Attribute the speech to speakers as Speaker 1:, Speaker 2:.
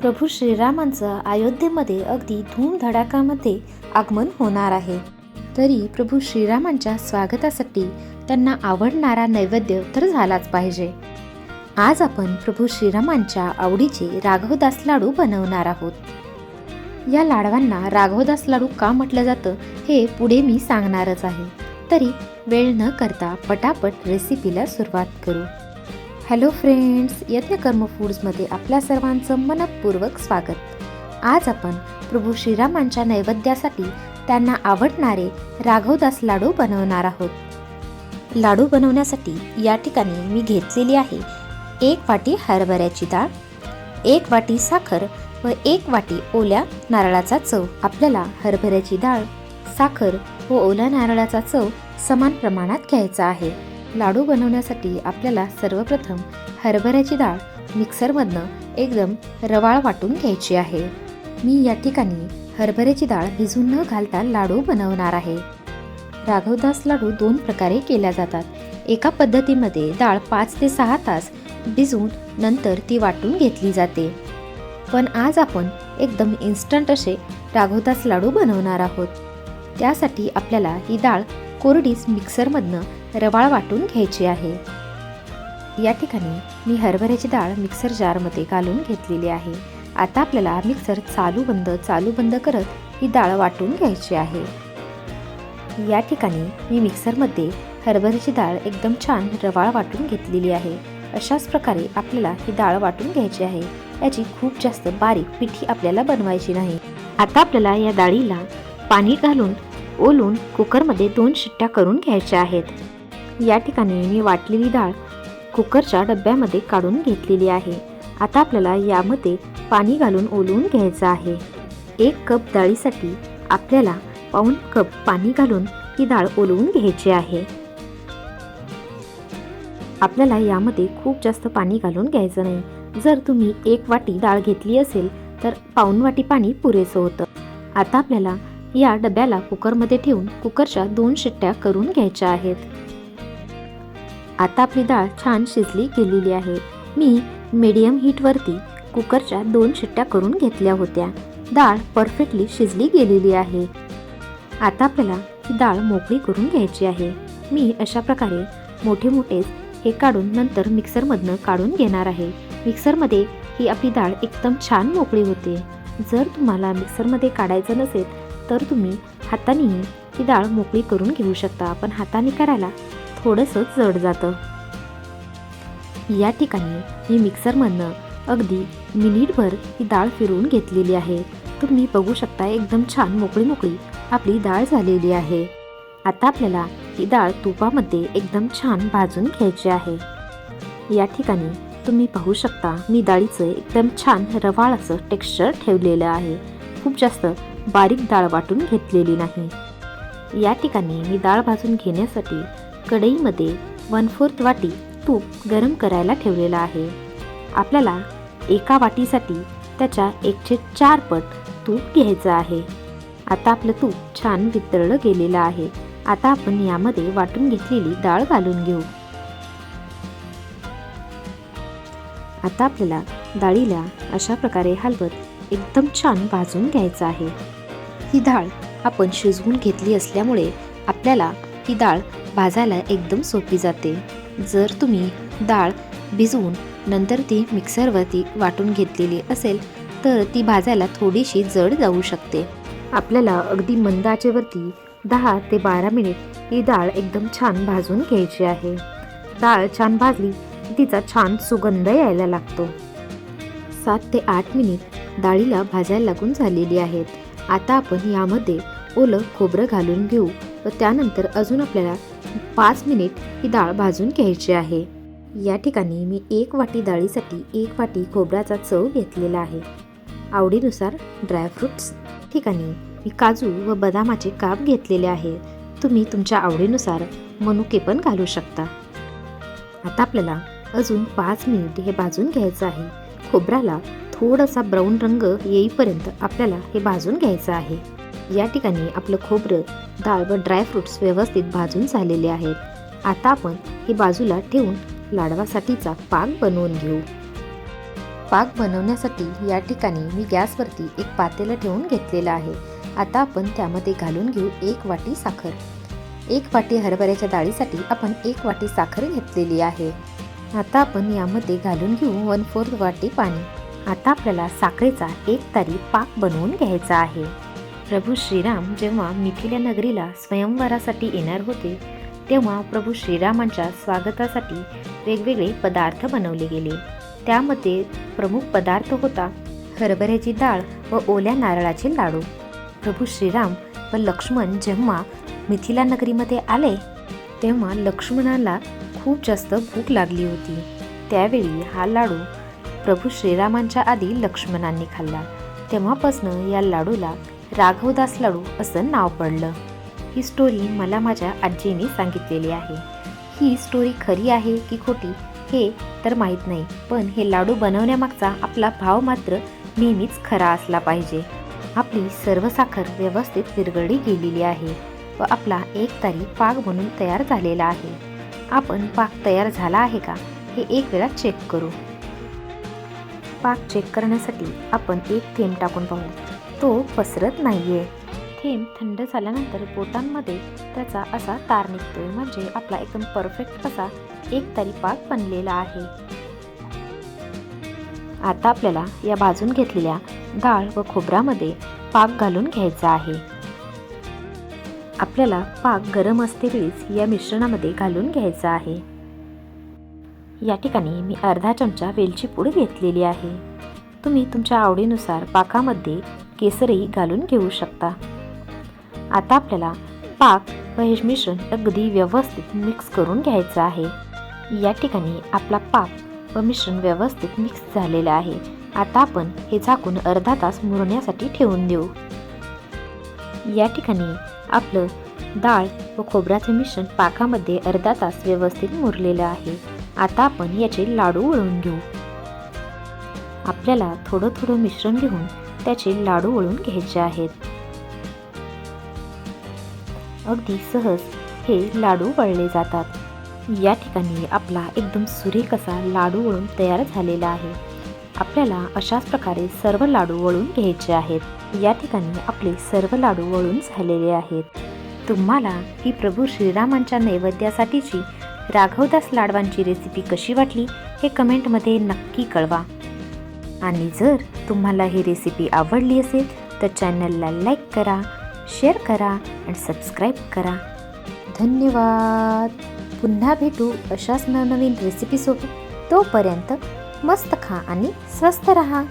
Speaker 1: प्रभू श्रीरामांचं अयोध्येमध्ये अगदी धूमधडाकामध्ये आगमन होणार आहे. तरी प्रभू श्रीरामांच्या स्वागतासाठी त्यांना आवडणारा नैवेद्य तर झालाच पाहिजे. आज आपण प्रभू श्रीरामांच्या आवडीचे राघवदास लाडू बनवणार आहोत. या लाडवांना राघवदास लाडू का म्हटलं जातं हे पुढे मी सांगणारच आहे. तरी वेळ न करता पटापट रेसिपीला सुरुवात करू. हॅलो फ्रेंड्स यज्ञकर्म फूड्समध्ये आपल्या सर्वांचं मनपूर्वक स्वागत. आज आपण प्रभू श्रीरामांच्या नैवेद्यासाठी त्यांना आवडणारे राघवदास लाडू बनवणार आहोत. लाडू बनवण्यासाठी या ठिकाणी मी घेतलेली आहे एक वाटी हरभऱ्याची डाळ एक वाटी साखर व एक वाटी ओल्या नारळाचा चव. आपल्याला हरभऱ्याची डाळ साखर व ओल्या नारळाचा चव समान प्रमाणात घ्यायचा आहे. लाडू बनवण्यासाठी आपल्याला सर्वप्रथम हरभऱ्याची डाळ मिक्सरमधनं एकदम रवाळ वाटून घ्यायची आहे. मी या ठिकाणी हरभऱ्याची डाळ भिजून न घालता लाडू बनवणार आहे. राघवदास लाडू दोन प्रकारे केल्या जातात. एका पद्धतीमध्ये डाळ पाच ते सहा तास भिजून नंतर ती वाटून घेतली जाते. पण आज आपण एकदम इन्स्टंट असे राघवदास लाडू बनवणार आहोत. त्यासाठी आपल्याला ही डाळ कोरडीच मिक्सरमधनं रवाळ वाटून घ्यायची आहे. या ठिकाणी मी हरभऱ्याची डाळ मिक्सर जारमध्ये घालून घेतलेली आहे. आता आपल्याला मिक्सर चालू बंद चालू बंद करत ही डाळ वाटून घ्यायची आहे. या ठिकाणी मी मिक्सरमध्ये हरभऱ्याची डाळ एकदम छान रवाळ वाटून घेतलेली आहे. अशाच प्रकारे आपल्याला ही डाळ वाटून घ्यायची आहे. याची खूप जास्त बारीक पिठी आपल्याला बनवायची नाही. आता आपल्याला या डाळीला पाणी घालून ओलून कुकरमध्ये दोन शिट्ट्या करून घ्यायच्या आहेत. या ठिकाणी मी वाटलेली डाळ कुकरच्या डब्यामध्ये काढून घेतलेली आहे. आता आपल्याला यामध्ये पाणी घालून ओलवून घ्यायचं आहे. एक कप डाळीसाठी आपल्याला पाऊण कप पाणी घालून ही डाळ ओलवून घ्यायची आहे. आपल्याला यामध्ये खूप जास्त पाणी घालून घ्यायचं नाही. जर तुम्ही एक वाटी डाळ घेतली असेल तर पाऊण वाटी पाणी पुरेसं होतं. आता आपल्याला या डब्याला कुकरमध्ये ठेवून कुकरच्या दोन शिट्ट्या करून घ्यायच्या आहेत. आता आपली डाळ छान शिजली गेलेली आहे. मी मीडियम हीटवरती कुकरच्या दोन शिट्ट्या करून घेतल्या होत्या. डाळ परफेक्टली शिजली गेलेली आहे. आता आपल्याला ही डाळ मोकळी करून घ्यायची आहे. मी अशा प्रकारे मोठे मोठे हे काढून नंतर मिक्सरमधनं काढून घेणार आहे. मिक्सरमध्ये ही आपली डाळ एकदम छान मोकळी होते. जर तुम्हाला मिक्सरमध्ये काढायचं नसेल तर तुम्ही हातानेही ही डाळ मोकळी करून घेऊ शकता. पण हाताने करायला थोडंसं जड जातं. या ठिकाणी मी मिक्सरमधनं अगदी मिनिटभर ही डाळ फिरवून घेतलेली आहे. तुम्ही बघू शकता एकदम छान मोकळी मोकळी आपली डाळ झालेली आहे. आता आपल्याला ही डाळ तुपामध्ये एकदम छान भाजून घ्यायची आहे. या ठिकाणी तुम्ही पाहू शकता मी डाळीचं एकदम छान रवाळ असं टेक्स्चर ठेवलेलं आहे. खूप जास्त बारीक डाळ वाटून घेतलेली नाही. या ठिकाणी मी डाळ भाजून घेण्यासाठी कढईमध्ये वन फोर्थ वाटी तूप गरम करायला ठेवलेलं आहे. आपल्याला एका वाटीसाठी त्याच्या एकशे चार पट तूप घ्यायचं आहे. आता आपलं तूप छान वितळलं गेलेलं आहे. आता आपण यामध्ये वाटून घेतलेली डाळ घालून घेऊ. आता आपल्याला डाळीला अशा प्रकारे हलवत एकदम छान भाजून घ्यायचं आहे. ही डाळ आपण शिजवून घेतली असल्यामुळे आपल्याला ही डाळ भाजायला एकदम सोपी जाते. जर तुम्ही डाळ भिजवून नंतर ती मिक्सरवरती वाटून घेतलेली असेल तर ती भाजायला थोडीशी जड जाऊ शकते. आपल्याला अगदी मंद आचेवरती दहा ते बारा मिनिट ही डाळ एकदम छान भाजून घ्यायची आहे. डाळ छान भाजली तिचा छान सुगंध यायला लागतो. सात ते आठ मिनिट डाळीला भाजायला लागून झालेली आहेत. आता आपण यामध्ये ओलं खोबरं घालून घेऊ. व त्यानंतर अजून आपल्याला पाच मिनिट ही डाळ भाजून घ्यायची आहे. या ठिकाणी मी एक वाटी डाळीसाठी एक वाटी खोबऱ्याचा चव घेतलेला आहे. आवडीनुसार ड्रायफ्रुट्स ठिकाणी मी काजू व बदामाचे काप घेतलेले आहे. तुम्ही तुमच्या आवडीनुसार मनुके पण घालू शकता. आता आपल्याला अजून पाच मिनिट हे भाजून घ्यायचं आहे. खोबऱ्याला थोडासा ब्राऊन रंग येईपर्यंत आपल्याला हे भाजून घ्यायचं आहे. या ठिकाणी आपलं खोबरं डाळ व ड्रायफ्रुट्स व्यवस्थित भाजून झालेले आहेत आता आपण हे बाजूला ठेवून लाडवासाठीचा पाक बनवून घेऊ. पाक बनवण्यासाठी या ठिकाणी मी गॅसवरती एक पातेलं ठेवून घेतलेलं आहे. आता आपण त्यामध्ये घालून घेऊ एक वाटी साखर. एक वाटी हरभऱ्याच्या डाळीसाठी आपण एक वाटी साखर घेतलेली आहे. आता आपण यामध्ये घालून घेऊ वन फोर्थ वाटी पाणी. आता आपल्याला साखरेचा एक तारी पाक बनवून घ्यायचा आहे. प्रभू श्रीराम जेव्हा मिथिला नगरीला स्वयंवरासाठी येणार होते तेव्हा प्रभू श्रीरामांच्या स्वागतासाठी वेगवेगळे पदार्थ बनवले गेले. त्यामध्ये प्रमुख पदार्थ होता हरभऱ्याची डाळ व ओल्या नारळाचे लाडू. प्रभू श्रीराम व लक्ष्मण जेव्हा मिथिला नगरीमध्ये आले तेव्हा लक्ष्मणाला खूप जास्त भूक लागली होती. त्यावेळी हा लाडू प्रभू श्रीरामांच्या आधी लक्ष्मणांनी खाल्ला. तेव्हापासनं या लाडूला राघवदास लाडू असं नाव पडलं. ही स्टोरी मला माझ्या आजीने सांगितलेली आहे. ही स्टोरी खरी आहे की खोटी हे तर माहीत नाही पण हे लाडू बनवण्यामागचा आपला भाव मात्र नेहमीच खरा असला पाहिजे. आपली सर्व साखर व्यवस्थित विरघळली गेलेली आहे व आपला एक तारी पाक बनून तयार झालेला आहे. आपण पाक तयार झाला आहे का हे एक वेळा चेक करू. पाक चेक करण्यासाठी आपण एक थेंब टाकून पाहू. तो पसरत नाहीये. थेंब थंड झाल्यानंतर बोटांमध्ये त्याचा असा तार निघतोय म्हणजे आपला एकदम परफेक्ट असा एक तरी पाक बनलेला आहे. आता आपल्याला या भाजून घेतलेल्या डाळ व खोबरामध्ये पाक घालून घ्यायचा आहे. आपल्याला पाक गरम असतेवेळीच या मिश्रणामध्ये घालून घ्यायचा आहे. या ठिकाणी मी अर्धा चमचा वेलची पूड घेतलेली आहे. तुम्ही तुमच्या आवडीनुसार पाकामध्ये केसरही घालून घेऊ शकता. आता आपल्याला पाक व हे मिश्रण अगदी व्यवस्थित मिक्स करून घ्यायचं आहे. या ठिकाणी आपला पाक व मिश्रण व्यवस्थित मिक्स झालेलं आहे. आता आपण हे झाकून अर्धा तास मुरण्यासाठी ठेवून देऊ. या ठिकाणी आपलं डाळ व खोबऱ्याचे मिश्रण पाकामध्ये अर्धा तास व्यवस्थित मुरलेलं आहे. आता आपण याचे लाडू वळून घेऊ. आपल्याला थोडं थोडं मिश्रण घेऊन त्याचे लाडू वळून घ्यायचे आहेत. अगदी सहज हे लाडू वळले जातात. या ठिकाणी आपला एकदम सुरेख असा लाडू वळून तयार झालेला आहे. आपल्याला अशाच प्रकारे सर्व लाडू वळून घ्यायचे आहेत. या ठिकाणी आपले सर्व लाडू वळून झालेले आहेत. तुम्हाला ही प्रभू श्रीरामांच्या नैवेद्यासाठीची राघवदास लाडवांची रेसिपी कशी वाटली हे कमेंटमध्ये नक्की कळवा. आणि जर तुम्हाला ही रेसिपी आवडली असेल तर चॅनलला लाईक करा शेअर करा आणि सबस्क्राईब करा. धन्यवाद. पुन्हा भेटू अशाच नवनवीन रेसिपीसोबत तोपर्यंत मस्त खा आणि स्वस्त रहा.